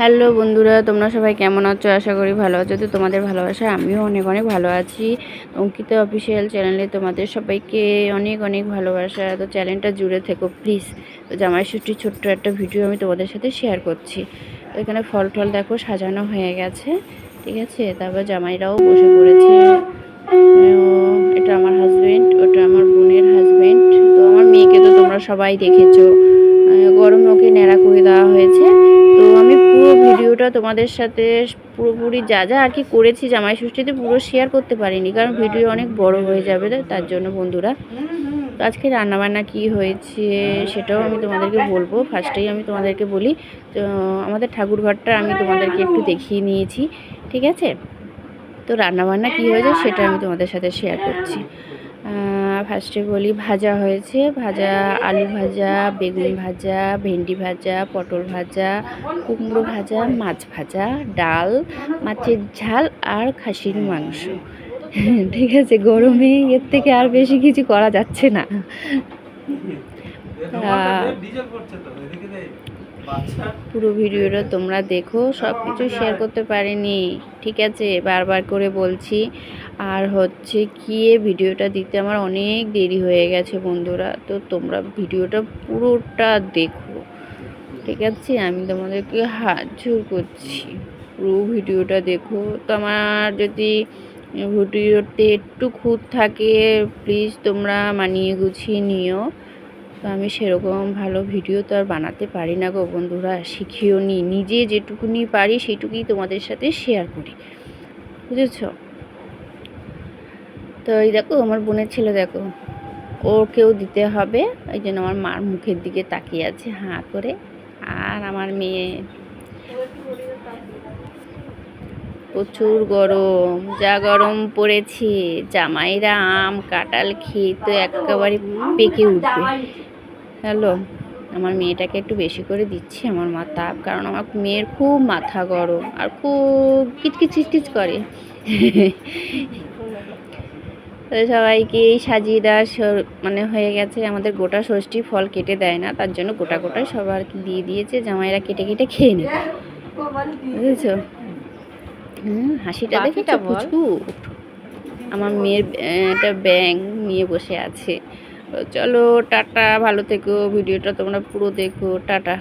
Hello বন্ধুরা, তোমরা সবাই কেমন আছো? আশা করি ভালো আছো। তো তোমাদের ভালোবাসা আমিও অনেক অনেক ভালো আছি। অঙ্কিতা অফিসিয়াল চ্যানেলে তোমাদের সবাইকে অনেক অনেক ভালোবাসা। তো চ্যানেলটা জুড়ে থেকো প্লিজ তো জামাই ষষ্ঠীর ছোট্ট একটা ভিডিও আমি তোমাদের সাথে শেয়ার করছি। তো এখানে ফল টল দেখো, সাজানো হয়ে গেছে। ঠিক আছে? তারপর জামাইরাও বসে পড়েছে। এটা আমার হাজব্যান্ড ওটা আমার বোনের হাজবেন্ড তো আমার মেয়েকে তো তোমরা সবাই দেখেছ। গরম ওকে ন্যাড়া করে দেওয়া হয়েছে। তো আমি পুরো ভিডিওটা তোমাদের সাথে পুরোপুরি যা যা আর কি করেছি জামাই ষষ্ঠীতে পুরো শেয়ার করতে পারিনি, কারণ ভিডিও অনেক বড় হয়ে যাবে তার জন্য বন্ধুরা। তো আজকে রান্নাবান্না কি হয়েছে সেটাও আমি তোমাদেরকে বলব। ফার্স্টেই আমি তোমাদেরকে বলি, তো আমাদের ঠাকুরঘরটা আমি তোমাদেরকে একটু দেখিয়ে নিয়েছি, ঠিক আছে? তো রান্নাবান্না কী হয়েছে সেটা আমি তোমাদের সাথে শেয়ার করছি। ফার্স্টে বলি ভাজা হয়েছে। ভাজা আলু ভাজা বেগুন ভাজা ভেন্ডি ভাজা পটল ভাজা কুমড়ো ভাজা মাছ ভাজা ডাল মাছের ঝাল আর খাসির মাংস। ঠিক আছে গরমে এর থেকে আর বেশি কিছু করা যাচ্ছে না। পুরো ভিডিওটা তোমরা দেখো সব কিছু শেয়ার করতে পারিনি, ঠিক আছে? বারবার করে বলছি। আর হচ্ছে গিয়ে ভিডিওটা দিতে আমার অনেক দেরি হয়ে গেছে বন্ধুরা। তো তোমরা ভিডিওটা পুরোটা দেখো, ঠিক আছে? আমি তোমাদেরকে হাত জোর করছি। পুরো ভিডিওটা দেখো। তো আমার যদি ভিডিওতে একটু খুঁত থাকে প্লিজ তোমরা মানিয়ে গুছিয়ে নিও। আমি সেরকম ভালো ভিডিও তো আর বানাতে পারি না গো বন্ধুরা, শিখিও নি। নিজে যেটুকুনি পারি সেটুকুই তোমাদের সাথে শেয়ার করি। বুঝেছ? তো এই দেখো, আমার বোনের ছেলে দেখো, ওকেও দিতে হবে। ওই জন্য আমার মার মুখের দিকে তাকিয়ে আছে হাঁ করে। আর আমার মেয়ে, প্রচুর গরম, যা গরম পড়েছে। জামাইরা আম, কাঁঠাল খেয়ে তো একেবারে পেকে উঠবে। হ্যালো আমার মেয়েটাকে একটু বেশি করে দিচ্ছি আমার মা তাপ কারণ আমার মেয়ের খুব মাথা গরম আর খুব কিচকিচ কিচকিচ করে। তো সবাইকে এই সাজিয়ে দেওয়া স- মানে হয়ে গেছে আমাদের গোটা ষষ্ঠী ফল কেটে দেয় না তার জন্য গোটা গোটাই সবাইকে দিয়ে দিয়েছে জামাইরা কেটে কেটে খেয়ে নেবে। বুঝেছ? হাসিটা পুচকু আমার মেয়ের একটা ব্যাং নিয়ে বসে আছে। চলো টাটা ভালো থেকো ভিডিওটা তোমরা পুরো দেখো টাটা।